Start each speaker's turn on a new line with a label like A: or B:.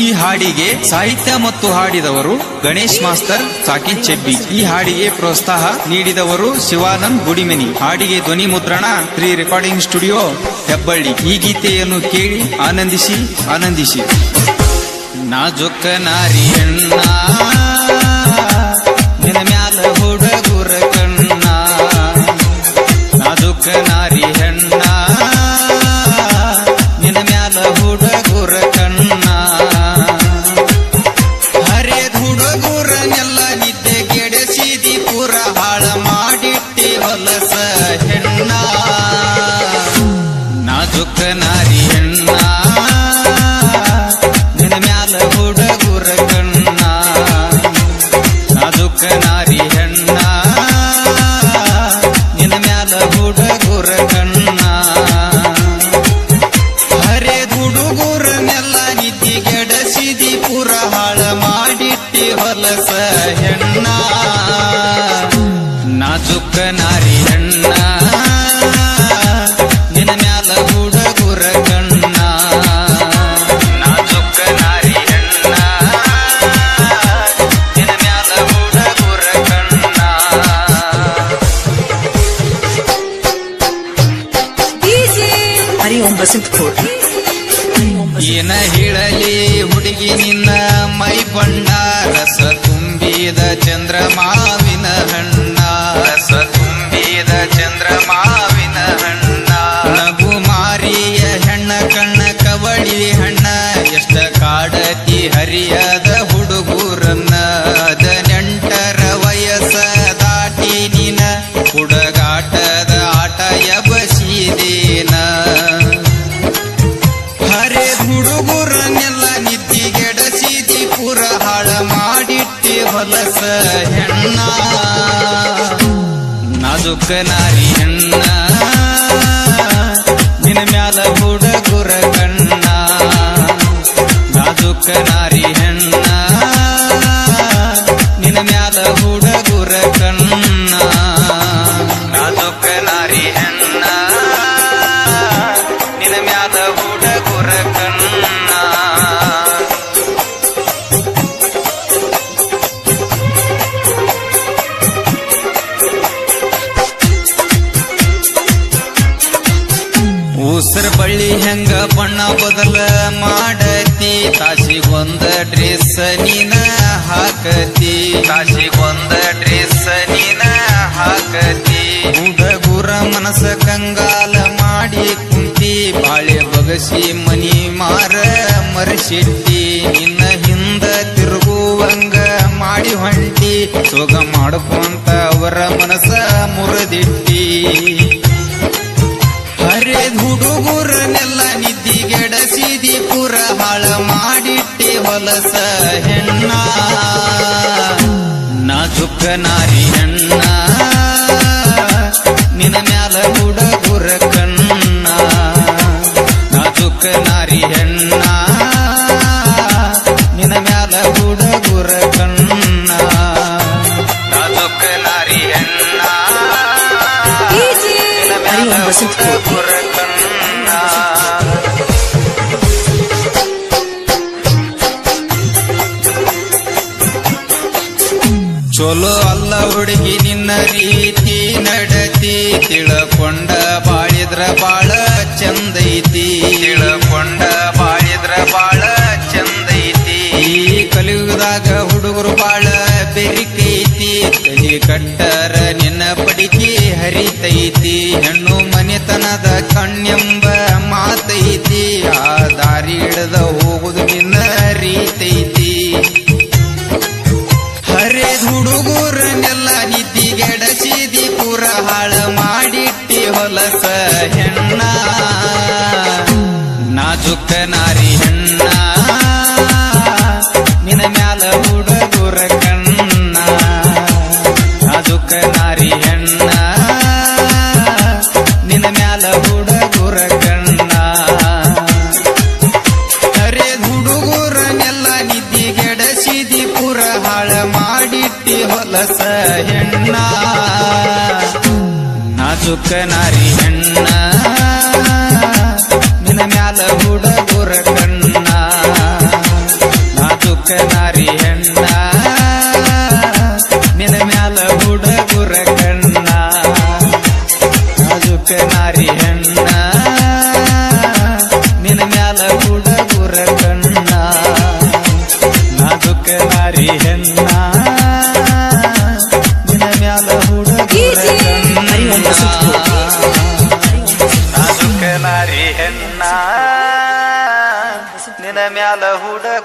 A: ಈ ಹಾಡಿಗೆ ಸಾಹಿತ್ಯ ಮತ್ತು ಹಾಡಿದವರು ಗಣೇಶ್ ಮಾಸ್ತರ್, ಸಾಕಿ ಚೆಬ್ಬಿ. ಈ ಹಾಡಿಗೆ ಪ್ರೋತ್ಸಾಹ ನೀಡಿದವರು ಶಿವಾನಂದ್ ಗುಡಿಮನಿ. ಹಾಡಿಗೆ ಧ್ವನಿ ಮುದ್ರಣ ಶ್ರೀ ರೆಕಾರ್ಡಿಂಗ್ ಸ್ಟುಡಿಯೋ, ಹೆಬ್ಬಳ್ಳಿ. ಈ ಗೀತೆಯನ್ನು ಕೇಳಿ ಆನಂದಿಸಿ ಆನಂದಿಸಿ. ನಾಜೊಕ್ಕ ನಾರಿ ಹಾಳ ಮಾಡಿಟ್ಟಿ ಹೊಲಸ ಹೆಣ್ಣ. ನಾಜುಕ ನಾರಿ ಹೆಣ್ಣ ನಿನ್ನ ಮ್ಯಾಲ ಹುಡುಗುರ ಕಣ್ಣ. ನಾಜುಕ ನಾರಿ ಹೆಣ್ಣ ನಿನ್ನ ಮ್ಯಾಲ ಹುಡುಗುರ ಕಣ್ಣ. ಹರಿ
B: ಓಂ
A: ಹೇಳಲಿ, ಹುಡುಗಿ ನಿನ್ನ ಮೈ ಬಣ್ಣ ರಸ ತುಂಬಿದ ಚಂದ್ರಮಾವಿನ ಹಣ್ಣ, ರಸ ತುಂಬಿದ ಚಂದ್ರಮಾವಿನ ಹಣ್ಣ. ನಗು ಮಾರಿಯ ಹೆಣ್ಣ, ಕಣ್ಣ ಕವಳಿ ಹಣ್ಣ, ಎಷ್ಟ ಕಾಡತಿ ಹರಿಯದ ಹೊಲಸ ಹೆಣ್ಣ ನಾಜುಕ ನಾರಿ ಹೆಣ್ಣ ನಿನ್ನ ಮ್ಯಾಲ ಹುಡುಗುರ ಕಣ್ಣ ನಾಜುಕ ನಾರಿ ಹೆಂಗ ಬಣ್ಣ ಬದಲ ಮಾಡತಿ? ತಾಸಿಗೊಂದ ಡ್ರೆಸ್ ನೀನ ಹಾಕತಿ. ತಾಸಿಗೊಂದ ಡ್ರೆಸ್ ನೀನ ಹಾಕತಿ. ಹುಡುಗುರ ಮನಸ ಕಂಗಾಲ ಮಾಡಿ ಕುಂತಿ. ಬಾಳೆ ಬಗಸಿ ಮನಿ ಮಾರ ಮರಸಿಟ್ಟಿ. ನಿನ್ನ ಹಿಂದ ತಿರುಗುವಂಗ ಮಾಡಿ ಹೊಂಟಿ. ಸೋಗ ಮಾಡ್ಕೊಂತ ಅವರ ಮನಸ ಹೊಲಸ ಹೆಣ್ಣ ನಾಜುಕ ನಾರಿ ಹೆಣ್ಣ ನಿನ್ನ ಮ್ಯಾಲ ಹುಡುಗುರ ಕಣ್ಣ. ನಾಜುಕ ನಾರಿ ಹೆಣ್ಣ ನಿನ್ನ ಮ್ಯಾಲ ಹುಡುಗುರ ಕಣ್ಣ. ನಾರಿ ಹೆಣ್ಣ ಚಲೋ ಅಲ್ಲ ಹುಡುಗಿ ನಿನ್ನ ರೀತಿ ನಡತಿ. ತಿಳಕೊಂಡ ಬಾಳಿದ್ರ ಬಾಳ ಚಂದೈತಿ. ತಿಳಕೊಂಡ ಬಾಳಿದ್ರ ಬಾಳ ಚಂದೈತಿ. ಈ ಹುಡುಗರು ಬಾಳ ಬೆರಿಕೈತಿ. ಕಲಿ ಕಟ್ಟರ ನಿನ್ನ ಪಡಿಕೆ ಹರಿತೈತಿ. ಹೆಣ್ಣು ಮನೆತನದ ಕಣ್ಣೆಂಬ ಮಾತೈತಿ. ಆ ದಾರಿ ಹಿಡದ ಹೋಗುದು ನಿನ್ನ ರೀತೈತಿ. ಹರೆ ನೀತಿ ನಿದ್ದಿಗೆಡಸಿದಿ ಪುರ ಹಾಳ ಮಾಡಿಟ್ಟಿ ಹೊಲಸ ಹೆಣ್ಣ. ನಾಜುಕ ನಾರಿ ಹೆಣ್ಣ. ನಿನ್ನ ಮ್ಯಾಲ ಹುಡುಗುರ ಕಣ್ಣ. ನಾಜುಕ ನಾರಿ ಹೆಣ್ಣ. ನಿನ್ನ ಮ್ಯಾಲ ಹುಡುಗುರ ಹೊಲಸ ಹೆಣ್ಣ ನಾಜುಕ ನಾರಿ ಹೆಣ್ಣ ನಿನ್ನ ಮ್ಯಾಲ ಹುಡುಗುರ ಕಣ್ಣ.